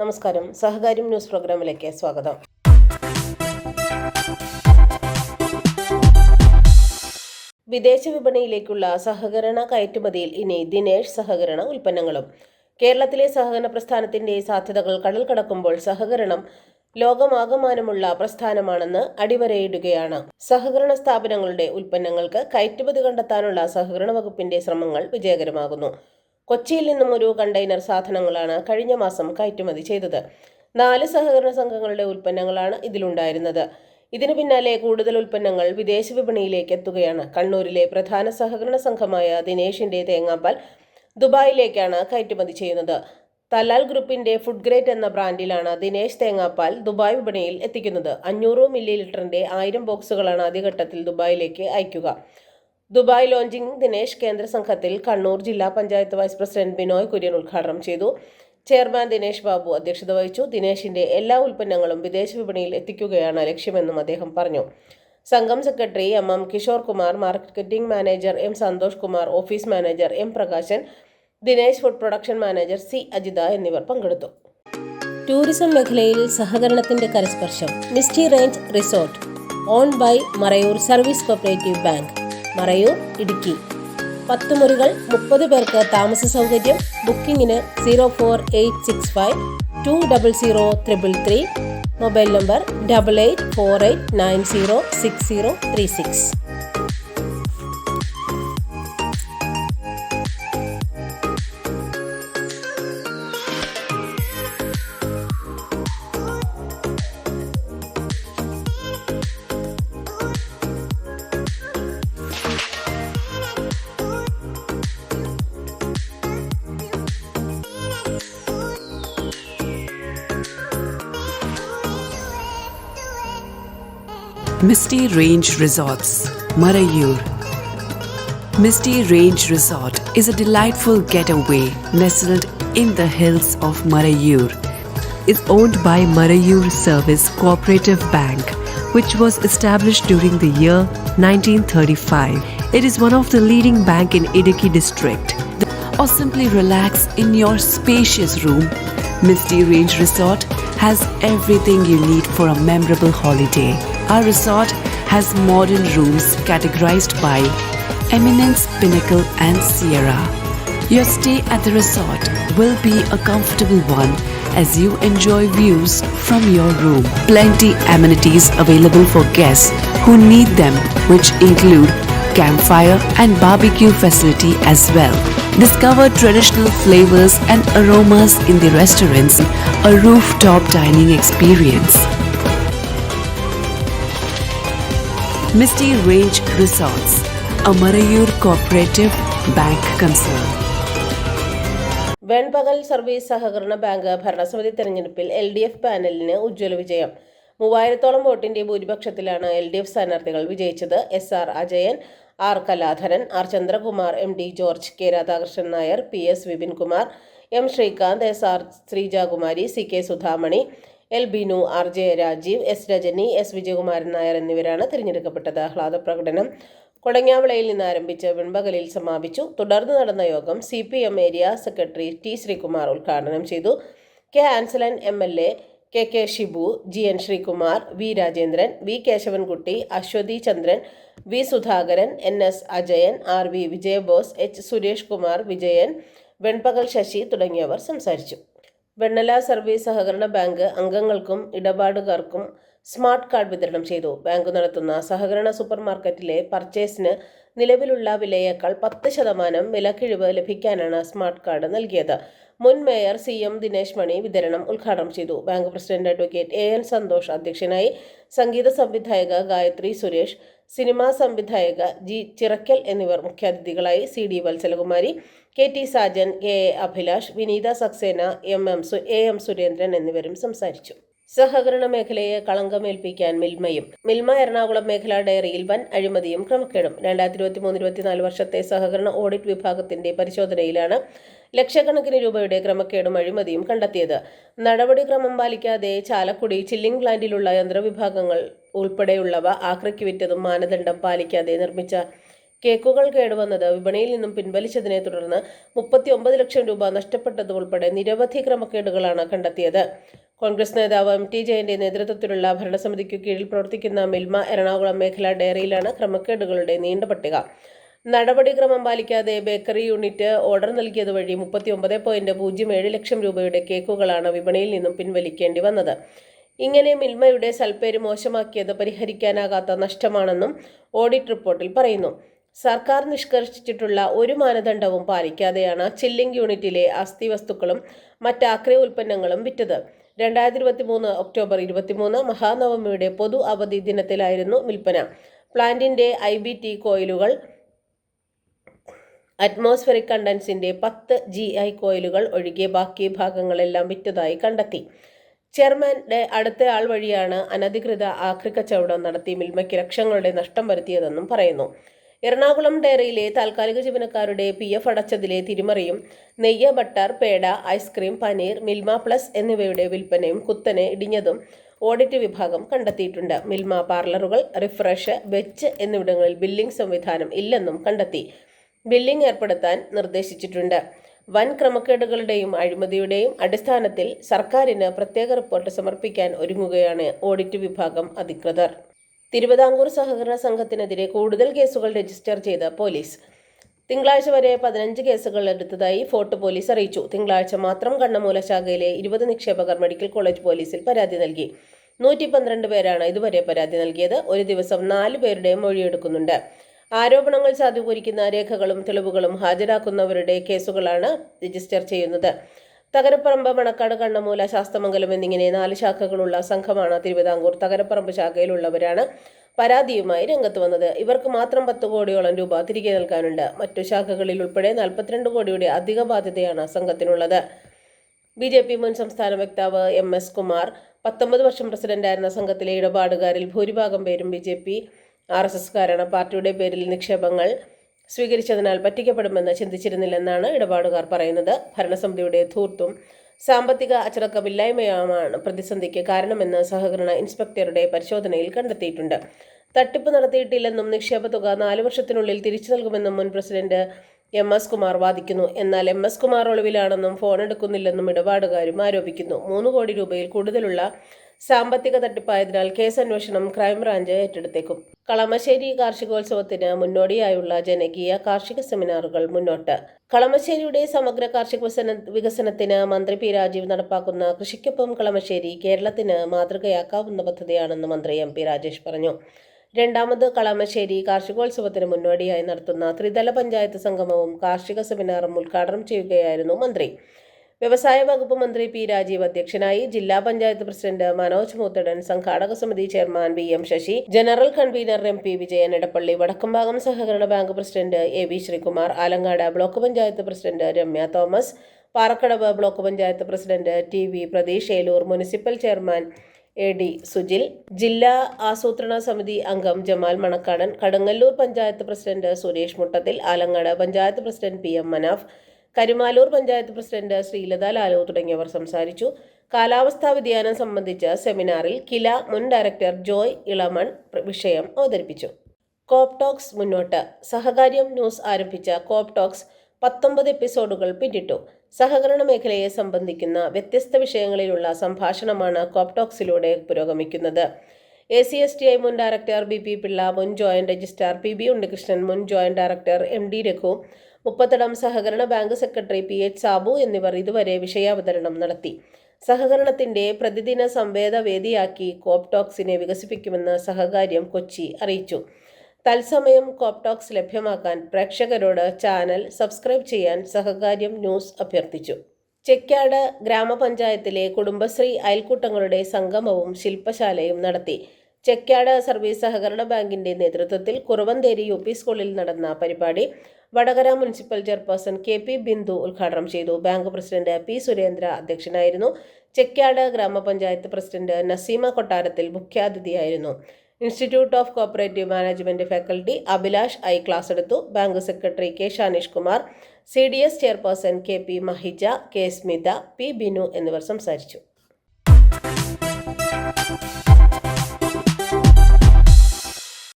നമസ്കാരം. സഹകാര്യം ന്യൂസ് പ്രോഗ്രാമിലേക്ക് സ്വാഗതം. വിദേശ വിപണിയിലേക്കുള്ള സഹകരണ കയറ്റുമതിയിൽ ഇനി ദിനേഷ് സഹകരണ ഉൽപ്പന്നങ്ങളും. കേരളത്തിലെ സഹകരണ പ്രസ്ഥാനത്തിന്റെ സാധ്യതകൾ കടൽ കടക്കുമ്പോൾ സഹകരണം ലോകമാകമാനമുള്ള പ്രസ്ഥാനമാണെന്ന് അടിവരയിടുകയാണ്. സഹകരണ സ്ഥാപനങ്ങളുടെ ഉൽപ്പന്നങ്ങൾക്ക് കയറ്റുമതി കണ്ടെത്താനുള്ള സഹകരണ വകുപ്പിന്റെ ശ്രമങ്ങൾ വിജയകരമാകുന്നു. കൊച്ചിയിൽ നിന്നും ഒരു കണ്ടെയ്നർ സാധനങ്ങളാണ് കഴിഞ്ഞ മാസം കയറ്റുമതി ചെയ്തത്. നാല് സഹകരണ സംഘങ്ങളുടെ ഉൽപ്പന്നങ്ങളാണ് ഇതിലുണ്ടായിരുന്നത്. ഇതിനു പിന്നാലെ കൂടുതൽ ഉൽപ്പന്നങ്ങൾ വിദേശ വിപണിയിലേക്ക് എത്തുകയാണ്. കണ്ണൂരിലെ പ്രധാന സഹകരണ സംഘമായ ദിനേഷിന്റെ തേങ്ങാപ്പാൽ ദുബായിലേക്കാണ് കയറ്റുമതി ചെയ്യുന്നത്. തലാൽ ഗ്രൂപ്പിന്റെ ഫുഡ് ഗ്രേറ്റ് എന്ന ബ്രാൻഡിലാണ് ദിനേശ് തേങ്ങാപ്പാൽ ദുബായ് വിപണിയിൽ എത്തിക്കുന്നത്. അഞ്ഞൂറ് മില്ലി ലിറ്ററിന്റെ ആയിരം ബോക്സുകളാണ് ആദ്യഘട്ടത്തിൽ ദുബായിലേക്ക് അയക്കുക. ദുബായ് ലോഞ്ചിങ് ദിനേശ് കേന്ദ്ര സംഘത്തിൽ കണ്ണൂർ ജില്ലാ പഞ്ചായത്ത് വൈസ് പ്രസിഡന്റ് ബിനോയ് കുര്യൻ ഉദ്ഘാടനം ചെയ്തു. ചെയർമാൻ ദിനേശ് ബാബു അധ്യക്ഷത വഹിച്ചു. ദിനേശിന്റെ എല്ലാ ഉൽപ്പന്നങ്ങളും വിദേശ വിപണിയിൽ എത്തിക്കുകയാണ് ലക്ഷ്യമെന്നും അദ്ദേഹം പറഞ്ഞു. സംഘം secretary M M Kishore Kumar marketing manager M Santhosh Kumar office manager M Prakashan Dinesh food production manager C Ajitha എന്നിവർ പങ്കെടുത്തു. ടൂറിസം മേഖലയിൽ സഹകരണത്തിന്റെ കരസ്പർശം. Misty range resort owned by Marayur service cooperative bank. Marayur Idukki. പത്ത് മുറികൾ മുപ്പത് പേർക്ക് താമസ സൗകര്യം. ബുക്കിംഗിന് zero four eight six five two double zero triple three. Mobile number double eight four eight nine zero six zero three six. Misty Range Resorts, Marayur. Misty Range Resort is a delightful getaway nestled in the hills of Marayur. It's owned by Marayur Service Cooperative Bank, which was established during the year 1935. It is one of the leading bank in Idiki district. Or simply relax in your spacious room. Misty Range Resort has everything you need for a memorable holiday. Our resort has modern rooms categorized by Eminence, Pinnacle, and Sierra. Your stay at the resort will be a comfortable one as you enjoy views from your room. Plenty amenities available for guests who need them, which include campfire and barbecue facility as well. Discover traditional flavors and aromas in the restaurants, a rooftop dining experience. Misty range resorts Marayur Marayur Cooperative Bank concern. Venpakal service സഹകരണ bank ഭരണസമിതി തെരഞ്ഞെടുപ്പിൽ L D F പാനലിന് ഉജ്ജ്വല വിജയം മൂവായിരത്തോളം വോട്ടിന്റെ ഭൂരിപക്ഷത്തിലാണ് L D F സ്ഥാനാർത്ഥികൾ വിജയിച്ചത് S R Ajayan R Kaladharan R Chandrakumar M D George K Radhakrishnan Nair P S Vipinkumar M Sreekanth S R Sreejakumari C K Sudhamani L Binu R J Rajeev S Rajani S Vijayakumaran Nair എന്നിവരാണ് തിരഞ്ഞെടുക്കപ്പെട്ടത്. ആഹ്ലാദ പ്രകടനം കൊടങ്ങാവിളയിൽ നിന്ന് ആരംഭിച്ച് വെൺപകലിൽ സമാപിച്ചു. തുടർന്ന് നടന്ന യോഗം C P M area secretary T Sreekumar ഉദ്ഘാടനം ചെയ്തു. K Anselan M L A K K Shibu G N Sreekumar V Rajendran V Kesavankutty Aswathy Chandran V Sudhakaran N S Ajayan R V Vijayabose H Suresh Kumar Vijayan Venpakal Sasi തുടങ്ങിയവർ സംസാരിച്ചു. Vennala service സഹകരണ bank അംഗങ്ങൾക്കും ഇടപാടുകാർക്കും smart card വിതരണം ചെയ്തു. Bank നടത്തുന്ന സഹകരണ super മാർക്കറ്റിലെ പർച്ചേസിന് നിലവിലുള്ള വിലയേക്കാൾ പത്ത് ശതമാനം വിലക്കിഴിവ് ലഭിക്കാനാണ് സ്മാർട്ട് കാർഡ് നൽകിയത്. മുൻ mayor C M Dinesh Mani വിതരണം ഉദ്ഘാടനം ചെയ്തു. Bank president advocate A N Santhosh അധ്യക്ഷനായി സംഗീത സംവിധായക ഗായത്രി സുരേഷ് സിനിമാ സംവിധായക ജി ചിറക്കൽ എന്നിവർ മുഖ്യാതിഥികളായി C D Vatsalakumari K T Sajan K A Abhilash Vineetha Saxena M M സു എ എം സുരേന്ദ്രൻ എന്നിവരും സംസാരിച്ചു. സഹകരണ മേഖലയെ കളങ്കമേൽപ്പിക്കാൻ മിൽമയും മിൽമ എറണാകുളം മേഖല ഡയറിയിൽ വൻ അഴിമതിയും ക്രമക്കേടും. രണ്ടായിരത്തി ഇരുപത്തി മൂന്ന് ഇരുപത്തിനാല് വർഷത്തെ സഹകരണ ഓഡിറ്റ് വിഭാഗത്തിന്റെ പരിശോധനയിലാണ് ലക്ഷക്കണക്കിന് രൂപയുടെ ക്രമക്കേടും അഴിമതിയും കണ്ടെത്തിയത്. നടപടിക്രമം പാലിക്കാതെ ചാലക്കുടി ചില്ലിംഗ് പ്ലാന്റിലുള്ള യന്ത്രവിഭാഗങ്ങൾ ഉൾപ്പെടെയുള്ളവ ആക്രയ്ക്ക് വിറ്റതും മാനദണ്ഡം പാലിക്കാതെ നിർമ്മിച്ച കേക്കുകൾ കേടുവന്നത് വിപണിയിൽ നിന്നും പിൻവലിച്ചതിനെ തുടർന്ന് മുപ്പത്തി ഒമ്പത് ലക്ഷം രൂപ നഷ്ടപ്പെട്ടതുൾപ്പെടെ നിരവധി ക്രമക്കേടുകളാണ് കണ്ടെത്തിയത്. കോൺഗ്രസ് നേതാവ് എം ടി ജയന്റെ നേതൃത്വത്തിലുള്ള ഭരണസമിതിക്കു കീഴിൽ പ്രവർത്തിക്കുന്ന മിൽമ എറണാകുളം മേഖലാ ഡയറിയിലാണ് ക്രമക്കേടുകളുടെ നീണ്ട പട്ടിക. നടപടിക്രമം പാലിക്കാതെ ബേക്കറി യൂണിറ്റ് ഓർഡർ നൽകിയത് വഴി മുപ്പത്തി ഒമ്പത് പോയിന്റ് പൂജ്യം ഏഴ് ലക്ഷം രൂപയുടെ കേക്കുകളാണ് വിപണിയിൽ നിന്നും പിൻവലിക്കേണ്ടി വന്നത്. ഇങ്ങനെ മിൽമയുടെ സൽപ്പേര് മോശമാക്കിയത് പരിഹരിക്കാനാകാത്ത നഷ്ടമാണെന്നും ഓഡിറ്റ് റിപ്പോർട്ടിൽ പറയുന്നു. സർക്കാർ നിഷ്കർഷിച്ചിട്ടുള്ള ഒരു മാനദണ്ഡവും പാലിക്കാതെയാണ് ചില്ലിംഗ് യൂണിറ്റിലെ അസ്ഥി വസ്തുക്കളും മറ്റ് ആക്രി ഉൽപ്പന്നങ്ങളും വിറ്റത്. രണ്ടായിരത്തി ഇരുപത്തി മൂന്ന് ഒക്ടോബർ ഇരുപത്തിമൂന്ന് മഹാനവമിയുടെ പൊതു അവധി ദിനത്തിലായിരുന്നു വിൽപ്പന. പ്ലാന്റിന്റെ ഐ ബി ടി കോയിലുകൾ അറ്റ്മോസ്ഫെറിക് കണ്ടൻസിന്റെ പത്ത് ജി ഐ കോയിലുകൾ ഒഴികെ ബാക്കി ഭാഗങ്ങളെല്ലാം വിറ്റതായി കണ്ടെത്തി. ചെയർമാന്റെ അടുത്ത ആൾ വഴിയാണ് അനധികൃത ആക്രി കച്ചവടം നടത്തി മിൽമയ്ക്ക് ലക്ഷങ്ങളുടെ നഷ്ടം വരുത്തിയതെന്നും പറയുന്നു. എറണാകുളം ഡയറിയിലെ താൽക്കാലിക ജീവനക്കാരുടെ പി എഫ് അടച്ചതിലെ തിരിമറിയും നെയ്യ butter peda ice cream paneer Milma plus എന്നിവയുടെ വിൽപ്പനയും കുത്തനെ ഇടിഞ്ഞതും ഓഡിറ്റ് വിഭാഗം കണ്ടെത്തിയിട്ടുണ്ട്. മിൽമ പാർലറുകൾ റിഫ്രഷ് വെച്ച് എന്നിവിടങ്ങളിൽ ബില്ലിംഗ് സംവിധാനം ഇല്ലെന്നും കണ്ടെത്തി. ബില്ലിംഗ് ഏർപ്പെടുത്താൻ നിർദ്ദേശിച്ചിട്ടുണ്ട്. വൻ ക്രമക്കേടുകളുടെയും അഴിമതിയുടെയും അടിസ്ഥാനത്തിൽ സർക്കാരിന് പ്രത്യേക റിപ്പോർട്ട് സമർപ്പിക്കാൻ ഒരുങ്ങുകയാണ് ഓഡിറ്റ് വിഭാഗം അധികൃതർ. തിരുവിതാംകൂർ സഹകരണ സംഘത്തിനെതിരെ കൂടുതൽ കേസുകൾ രജിസ്റ്റർ ചെയ്ത പോലീസ്. തിങ്കളാഴ്ച വരെ പതിനഞ്ച് കേസുകൾ എടുത്തതായി ഫോർട്ട് പോലീസ് അറിയിച്ചു. തിങ്കളാഴ്ച മാത്രം കണ്ണമൂല ശാഖയിലെ ഇരുപത് നിക്ഷേപകർ മെഡിക്കൽ കോളേജ് പോലീസിൽ പരാതി നൽകി. നൂറ്റി പന്ത്രണ്ട് പേരാണ് ഇതുവരെ പരാതി നൽകിയത്. ഒരു ദിവസം നാല് പേരുടെ മൊഴിയെടുക്കുന്നുണ്ട്. ആരോപണങ്ങൾ സാധൂകരിക്കുന്ന രേഖകളും തെളിവുകളും ഹാജരാക്കുന്നവരുടെ കേസുകളാണ് രജിസ്റ്റർ ചെയ്യുന്നത്. തകരപ്പറമ്പ് മണക്കാട് കണ്ണമൂല ശാസ്തമംഗലം എന്നിങ്ങനെ നാല് ശാഖകളുള്ള സംഘമാണ് തിരുവിതാംകൂർ തകരപ്പറമ്പ് ശാഖയിലുള്ളവരാണ് പരാതിയുമായി രംഗത്ത് വന്നത്. ഇവർക്ക് മാത്രം പത്ത് കോടിയോളം രൂപ തിരികെ നൽകാനുണ്ട്. മറ്റു ശാഖകളിൽ ഉൾപ്പെടെ നാൽപ്പത്തിരണ്ട് കോടിയുടെ അധിക ബാധ്യതയാണ് സംഘത്തിനുള്ളത്. ബി ജെ പി മുൻ സംസ്ഥാന വക്താവ് എം എസ് കുമാർ പത്തൊമ്പത് വർഷം പ്രസിഡന്റായിരുന്ന സംഘത്തിലെ ഇടപാടുകാരിൽ ഭൂരിഭാഗം പേരും B J P R S എസ്കാരാണ് പാർട്ടിയുടെ പേരിൽ നിക്ഷേപങ്ങൾ സ്വീകരിച്ചതിനാൽ പറ്റിക്കപ്പെടുമെന്ന് ചിന്തിച്ചിരുന്നില്ലെന്നാണ് ഇടപാടുകാർ പറയുന്നത്. ഭരണസമിതിയുടെ ധൂർത്തും സാമ്പത്തിക അച്ചടക്കമില്ലായ്മയുമാണ് പ്രതിസന്ധിക്ക് കാരണമെന്ന് സഹകരണ ഇൻസ്പെക്ടറുടെ പരിശോധനയിൽ കണ്ടെത്തിയിട്ടുണ്ട്. തട്ടിപ്പ് നടത്തിയിട്ടില്ലെന്നും നിക്ഷേപ തുക നാല് വർഷത്തിനുള്ളിൽ തിരിച്ചു നൽകുമെന്നും മുൻ പ്രസിഡന്റ് എം എസ് കുമാർ വാദിക്കുന്നു. എന്നാൽ എം എസ് കുമാർ ഒളിവിലാണെന്നും ഫോൺ എടുക്കുന്നില്ലെന്നും ഇടപാടുകാരും ആരോപിക്കുന്നു. മൂന്ന് കോടി രൂപയിൽ കൂടുതലുള്ള സാമ്പത്തിക തട്ടിപ്പായതിനാൽ കേസ് അന്വേഷണം ക്രൈംബ്രാഞ്ച് ഏറ്റെടുത്തേക്കും. കളമശ്ശേരി കാർഷികോത്സവത്തിന് മുന്നോടിയായുള്ള ജനകീയ കാർഷിക സെമിനാറുകൾ മുന്നോട്ട്. കളമശ്ശേരിയുടെ സമഗ്ര കാർഷിക വികസന വികസനത്തിന് മന്ത്രി പി രാജീവ് നടപ്പാക്കുന്ന കൃഷിക്കൊപ്പം കളമശ്ശേരി കേരളത്തിന് മാതൃകയാക്കാവുന്ന പദ്ധതിയാണെന്ന് മന്ത്രി എം പി രാജേഷ് പറഞ്ഞു. രണ്ടാമത് കളമശ്ശേരി കാർഷികോത്സവത്തിന് മുന്നോടിയായി നടത്തുന്ന ത്രിതല പഞ്ചായത്ത് സംഗമവും കാർഷിക സെമിനാറും ഉദ്ഘാടനം ചെയ്യുകയായിരുന്നു മന്ത്രി. വ്യവസായ വകുപ്പ് മന്ത്രി പി രാജീവ് അധ്യക്ഷനായി ജില്ലാ പഞ്ചായത്ത് പ്രസിഡന്റ് മനോജ് മൂത്തടൻ സംഘാടക സമിതി chairman V M Sasi general convener M P Vijayan Edappally Vadakkumbhagam സഹകരണ bank president A V Sreekumar Alangad block panchayat president Ramya Thomas Parakkadavu block panchayat president T V Pratheesh Eloor municipal chairman A D Sujil ജില്ലാ ആസൂത്രണ സമിതി അംഗം Jamal Manakkadan Kadungalloor panchayat president Suresh Muttathil Alangad panchayat president P M Manaf Karumalloor panchayat president Sreelatha Lalu തുടങ്ങിയവർ സംസാരിച്ചു. കാലാവസ്ഥാ വ്യതിയാനം സംബന്ധിച്ച സെമിനാറിൽ കില മുൻ ഡയറക്ടർ ജോയ് ഇളമൺ വിഷയം അവതരിപ്പിച്ചു. കോപ്ടോക്സ് മുന്നോട്ട്. സഹകാര്യം ന്യൂസ് ആരംഭിച്ച കോപ്ടോക്സ് പത്തൊമ്പത് എപ്പിസോഡുകൾ പിന്നിട്ടു. സഹകരണ മേഖലയെ സംബന്ധിക്കുന്ന വ്യത്യസ്ത വിഷയങ്ങളിലുള്ള സംഭാഷണമാണ് കോപ്ടോക്സിലൂടെ പുരോഗമിക്കുന്നത്. A C S T I മുൻ ഡയറക്ടർ ബി പി പിള്ള മുൻ joint registrar P B Unnikrishnan മുൻ joint director M D Raghu Muppathadam സഹകരണ bank secretary P H Sabu എന്നിവർ ഇതുവരെ വിഷയാവതരണം നടത്തി. സഹകരണത്തിന്റെ പ്രതിദിന സംവേദ വേദിയാക്കി കോപ്ടോക്സിനെ വികസിപ്പിക്കുമെന്ന് സഹകാര്യം കൊച്ചി അറിയിച്ചു. തത്സമയം കോപ്ടോക്സ് ലഭ്യമാക്കാൻ പ്രേക്ഷകരോട് ചാനൽ സബ്സ്ക്രൈബ് ചെയ്യാൻ സഹകാര്യം ന്യൂസ് അഭ്യർത്ഥിച്ചു. ചെക്കാട് ഗ്രാമപഞ്ചായത്തിലെ കുടുംബശ്രീ അയൽക്കൂട്ടങ്ങളുടെ സംഗമവും ശില്പശാലയും നടത്തി. ചെക്കാട് സർവീസ് സഹകരണ ബാങ്കിന്റെ നേതൃത്വത്തിൽ കുറവന്തേരി യു പി സ്കൂളിൽ നടന്ന പരിപാടി Vadakara municipal chairperson K P Bindu ഉദ്ഘാടനം ചെയ്തു. ബാങ്ക് പ്രസിഡന്റ് പി സുരേന്ദ്ര അധ്യക്ഷനായിരുന്നു. ചെക്കാട് ഗ്രാമപഞ്ചായത്ത് president Naseema Kottarathil മുഖ്യാതിഥിയായിരുന്നു. Institute of cooperative management faculty Abhilash I class എടുത്തു. Bank secretary K Shanish Kumar C D S chairperson K P Mahija K Smitha P Binu എന്നിവർ സംസാരിച്ചു.